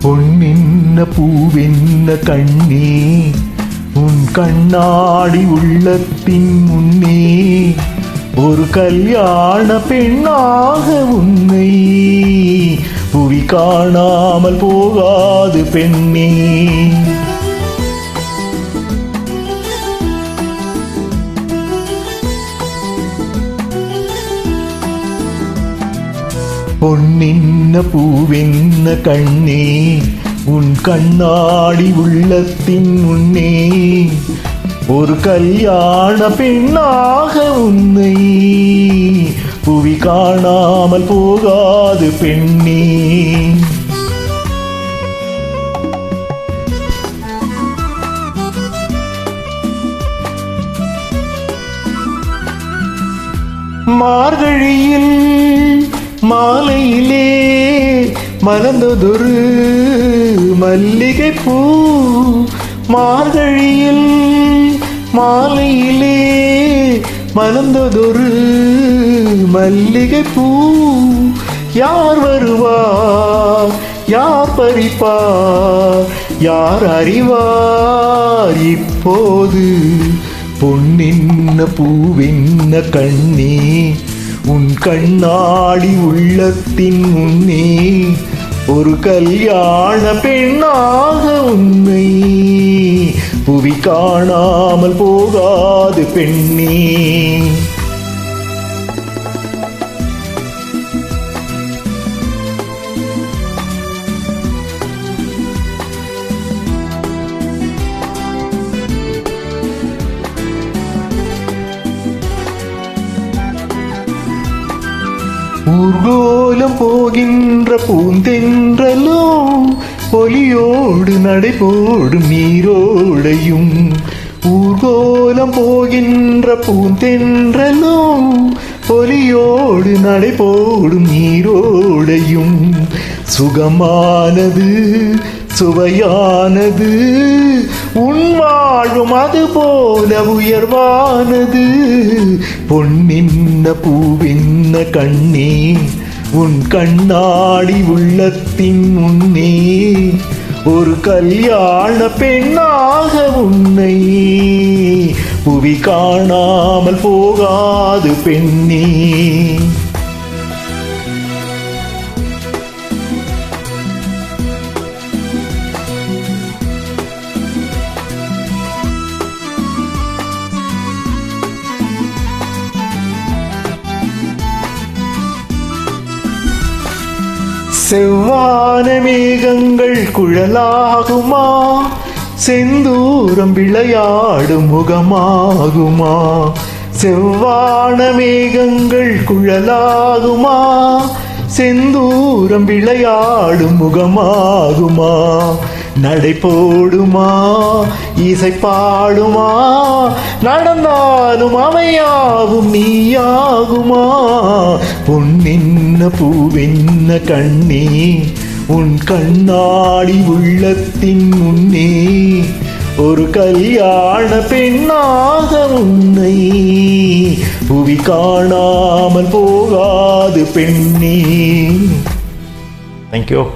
பொன்னின்ன பூவென்ன கண்ணே உன் கண்ணாடி உள்ளத்தின் முன்னே ஒரு கல்யாண பெண்ணாக உன்னை புவி காணாமல் போகாது பெண்ணே. பொன்னின்ன பூவென்ன கண்ணே உன் கண்ணாடி உள்ளத்தின் உன்னே ஒரு கல்யாண பெண்ணாக உன்னை புவி காணாமல் போகாது பெண்ணே. மார்கழியில் மாலையிலே மலர்ந்ததொரு மல்லிகை பூ மார்கழியில் மாலையிலே மலர்ந்ததொரு மல்லிகை பூ யார் வருவார் யார் பறிப்பார் யார் அறிவார் இப்போது? பொன்னின்ன பூவின்ன கண்ணே உன் கண்ணாடி உள்ளத்தின் முன்னே ஒரு கல்யாண பெண்ணாக உண்மை புவி காணாமல் போகாது பெண்ணே. ஊர்கோலம் போகின்ற பூந்தென்றலோ ஒலியோடு நடைபோடும் நீரோடையும். ஊர்கோலம் போகின்ற பூந்தென்றலோ ஒலியோடு நடைபோடும் நீரோடையும். சுகமானது சுவையானது உன் வாழ்வும் அது போல உயர்வானது. பொன்னின்ன பூவின் சின்ன கண்ணே? உன் கண்ணாடி உள்ளத்தின் முன்னே ஒரு கல்யாண பெண்ணாக உன்னை புவி காணாமல் போகாது பெண்ணே. செவ்வான மேகங்கள் குழலாகுமா? செந்தூரம் விளையாடும் முகமாகுமா? செவ்வான மேகங்கள் குழலாகுமா? செந்தூரம் விளையாடும் முகமாகுமா? நடை போடுமா இசை பாடுமா நடந்தாலும் அவையாகும் நீயாகுமா? பொன்னின்ன பூவின்ன கண்ணே உன் கண்ணாடி உள்ளத்தின் முன்னே ஒரு கல்யாண பெண்ணாக உன்னை புவி காணாமல் போகாது பெண்ணே. தேங்க்யூ